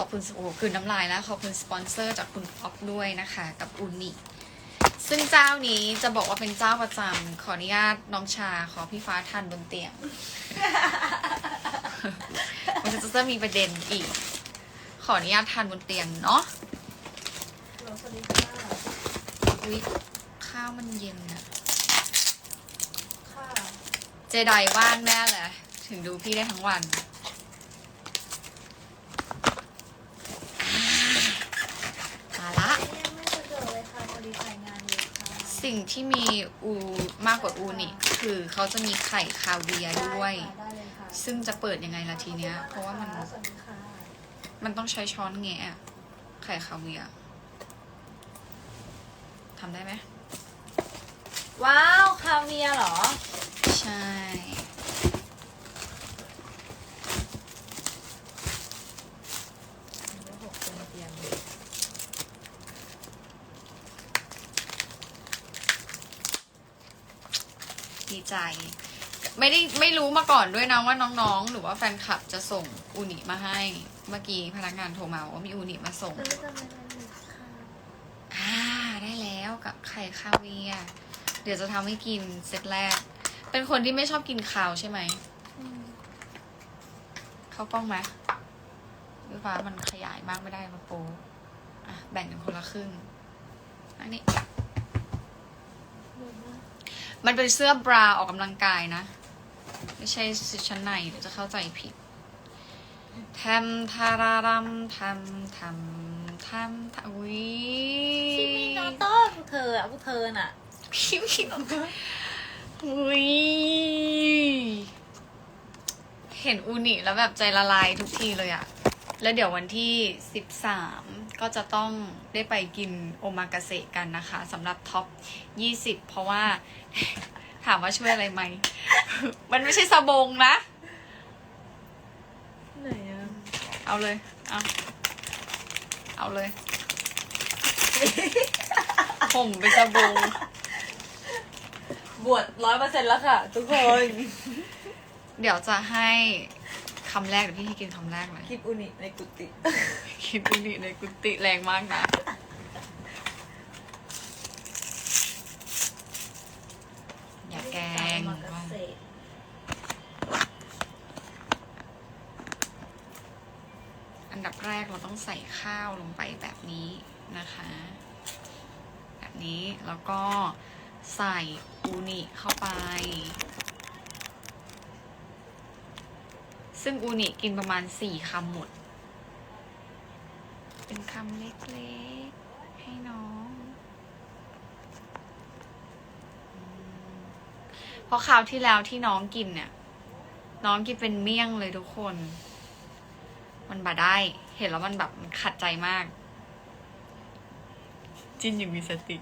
อบคุณโอ้โหคือน้ำลายแล้ว ขอบคุณสปอนเซอร์จากคุณออฟด้วยนะคะ กับอุนิซึ่งเจ้านี้จะบอกว่าเป็นเจ้าประจำขออนุญาตน้องชาขอพี่ฟ้าทานบนเตียง มันจะจะมีประเด็นอีก ขออนุญาตทานบนเตียงเนาะสวัสดีค่ะอุ๊ยข้าวมันเย็นอะค่ะเจไดว่างแน่เลยถึงดูพี่ได้ทั้งวันมาละ ยังไม่สะดวกเลยค่ะพอดีถ่ายงานอยู่ค่ะ สิ่ง ที่มีอูมากกว่าอูนี่คือเขาจะมีไข่คาเวียร์ด้วยได้เลยค่ะซึ่งจะเปิดยังไงล่ะทีเนี้ย เพราะว่ามันสวัสดีค่ะมันต้องใช้ช้อนแงะอะไข่คาเวียร์ทำได้ไหมว้าว คาเวียร์เหรอ ใช่ หกคนเตียง ดีใจ ไม่ได้ไม่รู้มาก่อนด้วยนะว่าน้องๆ หรือว่าแฟนคลับจะส่งอูนิมาให้เมื่อกี้พนักงานโทรมาว่ามีอูนิมาส่งอ่าได้แล้วกับไข่คาเวียเดี๋ยวจะทำให้กินเซตแรก เป็นคนที่ไม่ชอบกินคาวใช่ไหมมเข้ากล้องไหมพี่ฟ้ามันขยายมากไม่ได้มาโปอะแบ่งกันคนละครึ่งอันนี้ มันเป็นเสื้อบราออกกำลังกายนะ ไม่ใช่ชุดชั้นในเดี๋ยวจะเข้าใจผิดทำทารารัมทำทำทำทำอุ้ยชิมิโนโต้พวกเธออะพวกเธอน่ะคิวคิวอุ้ยเห็นอูนิแล้วแบบใจละลายทุกทีเลยอะ แล้วเดี๋ยววันที่ 13 ก็จะต้องได้ไปกินโอมากาเสะกันนะคะสำหรับท็อป 20 เพราะว่า ถามว่าช่วยอะไรไหม มันไม่ใช่สบงนะ ไหนอะเอาเลย เอา เอาเลย ผมเป็นสบง บวชร้อยเปอร์เซ็นต์แล้วค่ะ ทุกคน เดี๋ยวจะให้ คำแรกเดี๋ยวพี่ให้กินคำแรกเลยคลิปอุนิในกุฏิคิดดูดิในกุฏิแรงมากนะอย่าแกล้งมากาเสะอันดับแรกเราต้องใส่ข้าวลงไปแบบนี้นะคะ แบบนี้แล้วก็ใส่อูนิเข้าไป ซึ่งอูนิกินประมาณสี่คำหมด เป็นคำเล็กๆ ให้น้องอืมเพราะคราวที่แล้วที่น้องกินเนี่ย น้องกินเป็นเมี่ยงเลยทุกคน มันบาได้ เห็นแล้วมันแบบมันขัดใจมาก จินอย่างมีสติ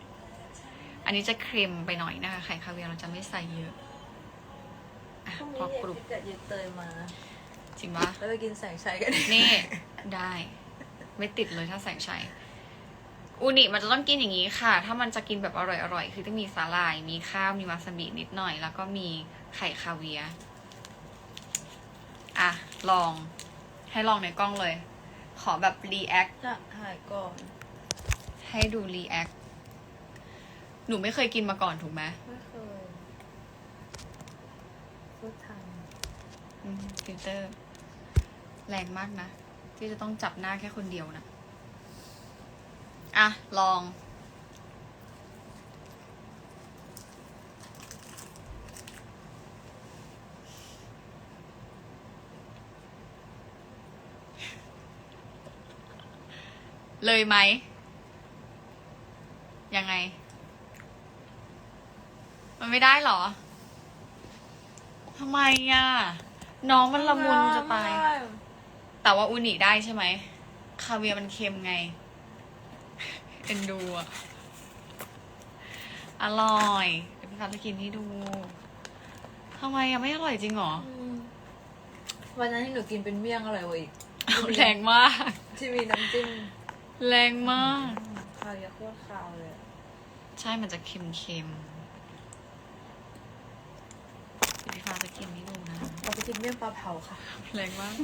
อันนี้จะเค็มไปหน่อยนะคะไข่คาเวียร์เราจะไม่ใส่เยอะอะพรุ่งพอนี้กรุบเดี๋ยวจะยืนเตยมา จริงปะแล้วไปกินแสงชัยกันนี่ ได้ ไม่ติดเลยถ้าแสงชัยอูนิมันจะต้องกินอย่างนี้ค่ะ ถ้ามันจะกินแบบอร่อยๆคือต้องมีสาหร่าย มีข้าว มีวาซาบินิดหน่อย แล้วก็มีไข่คาเวียร์อะ ลอง ให้ลองในกล้องเลย ขอแบบรีแอคจะถ่ายก่อน ให้ดูรีแอค หนูไม่เคยกินมาก่อนถูกไหมไม่เคยพูดทันอืมฟิลเตอร์ แรงมากนะ ที่จะต้องจับหน้าแค่คนเดียวนะอะ ลอง เลยไหม ยังไง มันไม่ได้เหรอทำไมอะ น้องมันละมุนจะตาย แต่ว่าอูนิได้ใช่ไหม คาเวียร์มันเค็มไงเอ็นดูอะอร่อยเดี๋ยวพี่ฟ้าจะกินให้ดูทำไมอะไม่อร่อยจริงเหรออืมวันนั้นที่หนูกินเป็นเมี่ยงอร่อยกว่าอีกเอาแรงมาก ที่มีน้ำจิ้มแรงมาก คาวเยอะโคตรคาวเลยอะใช่มันจะเค็มเค็มๆเดี๋ยวพี่ฟ้าจะกินให้ดูนะ เราไปกินเมี่ยงปลาเผาค่ะ แรงมาก